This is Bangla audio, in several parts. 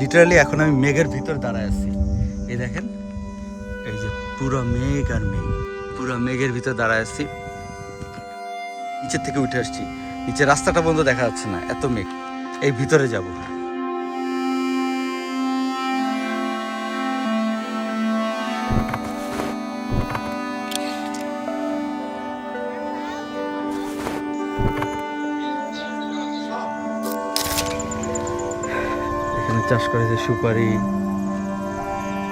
লিটারালি এখন আমি মেঘের ভিতর দাঁড়ায় আছি। এই দেখেন, এই যে পুরো মেঘ আর মেঘ। পুরো মেঘের ভিতর দাঁড়ায় আছি। নিচের থেকে উঠে আসছি। নিচে রাস্তাটা বন্ধ দেখা যাচ্ছে না, এত মেঘ। এই ভিতরে যাব। চাষ করে যে সুপারি,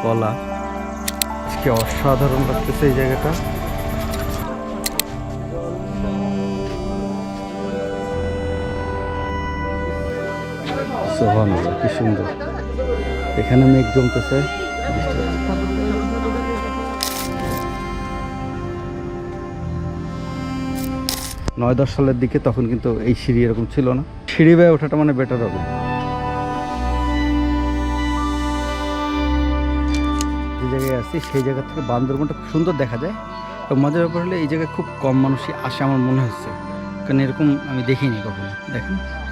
কলা। আজকে অসাধারণ লাগতেছে এই জায়গাটা। কি সুন্দর। এখানে মেঘ জমতেছে। নয় দশ সালের দিকে তখন কিন্তু এই সিঁড়ি এরকম ছিল না। সিঁড়ি বেয়ে ওঠাটা মানে বেটার হবে। যে জায়গায় আছি, সেই জায়গা থেকে বান্দরবনটা খুব সুন্দর দেখা যায়। তো মজার ব্যাপার হলে, এই জায়গায় খুব কম মানুষই আসে আমার মনে হচ্ছে। কারণ এরকম আমি দেখিনি কখনো। দেখেন।